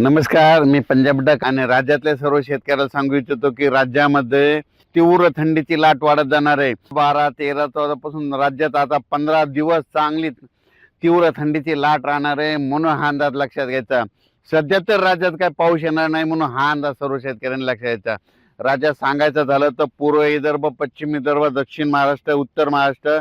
नमस्कार मी पंजाब डक आणि राज्यातल्या सर्व शेतकऱ्याला सांगू इच्छितो की राज्यामध्ये तीव्र थंडीची लाट वाढत जाणार आहे. बारा तेरा चौदापासून राज्यात आता पंधरा दिवस चांगली तीव्र थंडीची लाट राहणार आहे म्हणून हा अंदाज लक्षात घ्यायचा. सध्या तर राज्यात काय पाऊस येणार नाही म्हणून हा अंदाज सर्व शेतकऱ्यांनी लक्षात घ्यायचा. राज्यात सांगायचं झालं तर पूर्व विदर्भ पश्चिम विदर्भ दक्षिण महाराष्ट्र उत्तर महाराष्ट्र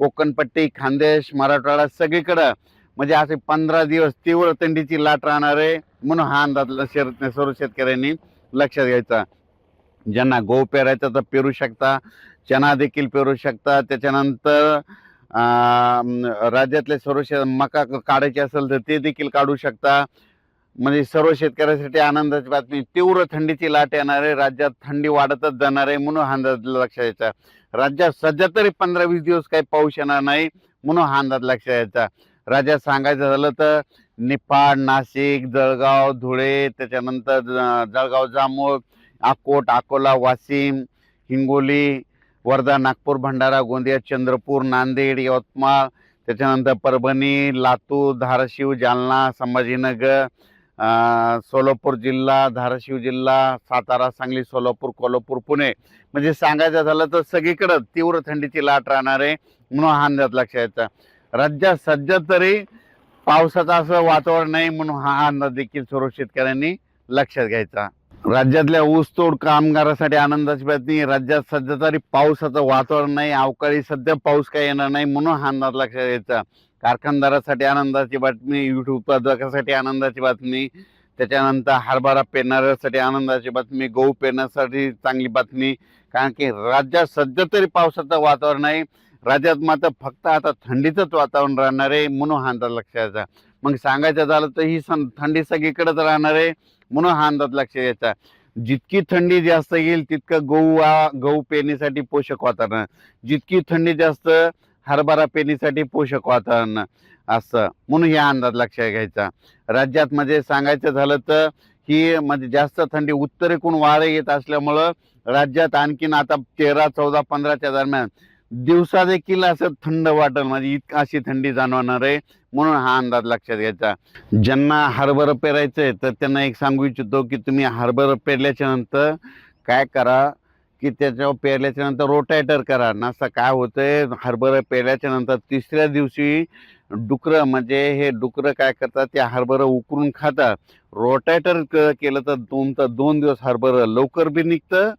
कोकणपट्टी खानदेश मराठवाडा सगळीकडं म्हणजे असे पंधरा दिवस तीव्र थंडीची लाट राहणार आहे म्हणून हा अंदाज ल- शेत सर्व शेतकऱ्यांनी लक्षात घ्यायचा. ज्यांना गहू पेरायचा तर पेरू शकता चना देखील पेरू शकता. त्याच्यानंतर राज्यातले सर्व शे मका काढायचे काढायची असेल तर ते देखील काढू शकता. म्हणजे सर्व शेतकऱ्यांसाठी आनंदाची बातमी तीव्र थंडीची लाट येणार आहे राज्यात थंडी वाढतच जाणार आहे म्हणून हा अंदाज लक्षात यायचा राज्यात सध्या तरी पंधरा वीस दिवस काही पाऊस येणार नाही म्हणून हा अंदाज लक्षात यायचा राज्यात सांगायचं झालं तर निफाड नाशिक जळगाव धुळे त्याच्यानंतर जळगाव जामोद अकोट अकोला वाशिम हिंगोली वर्धा नागपूर भंडारा गोंदिया चंद्रपूर नांदेड यवतमाळ त्याच्यानंतर परभणी लातूर धाराशिव जालना संभाजीनगर सोलापूर जिल्हा धाराशिव जिल्हा सातारा सांगली सोलापूर कोल्हापूर पुणे. म्हणजे सांगायचं झालं तर सगळीकडं तीव्र थंडीची लाट राहणार आहे म्हणून हा अंदाज लक्षात यायचा राज्यात सध्या तरी पावसाचं असं वातावरण नाही म्हणून हा अंदाज देखील सर्व शेतकऱ्यांनी लक्षात घ्यायचा. राज्यातल्या ऊसतोड कामगारासाठी आनंदाची बातमी राज्यात सध्या तरी पावसाचं वातावरण नाही अवकाळी सध्या पाऊस काही येणार नाही म्हणून हा अंदाज लक्षात घ्यायचा. कारखानदारासाठी आनंदाची बातमी यूट्यूब उत्पादकासाठी आनंदाची बातमी त्याच्यानंतर हरभरा पेरणाऱ्यासाठी आनंदाची बातमी गहू पेरण्यासाठी चांगली बातमी. कारण की राज्यात सध्या तरी पावसाचं वातावरण आहे राज्यात मात्र फक्त आता थंडीचंच वातावरण राहणार आहे म्हणून हा अंदाज लक्षात मग सांगायचं झालं तर ही सं थंडी सगळीकडेच राहणार आहे म्हणून हा अंदाज लक्षात यायचा जितकी थंडी जास्त येईल तितकं गहू हा गहू पेरणीसाठी पोषक वातावरण. जितकी थंडी जास्त हरभरा पेरणीसाठी पोषक वातावरण असं म्हणून ह्या अंदाज लक्षात घ्यायचा. राज्यात म्हणजे सांगायचं झालं तर ही म्हणजे जास्त थंडी उत्तरेकडून वारे येत असल्यामुळं राज्यात आणखीन आता तेरा चौदा पंधराच्या दरम्यान दिवसा देखील असं थंड वाटेल म्हणजे इतकं अशी थंडी जाणवणार आहे म्हणून हा अंदाज लक्षात घ्यायचा. ज्यांना हरभरं आहे तर त्यांना एक सांगू इच्छितो की तुम्ही हरभरं पेरल्याच्या नंतर काय करा की त्याच्यावर पेरल्याच्या नंतर रोटायटर करा. नसं काय होतंय हरभरं पेरल्याच्या नंतर तिसऱ्या दिवशी डुकरं म्हणजे हे डुकरं काय करतात ते हरभरं उकरून खातात. रोटायटर केलं तर तुमचं दोन दिवस हरभरं लवकर बी निघतं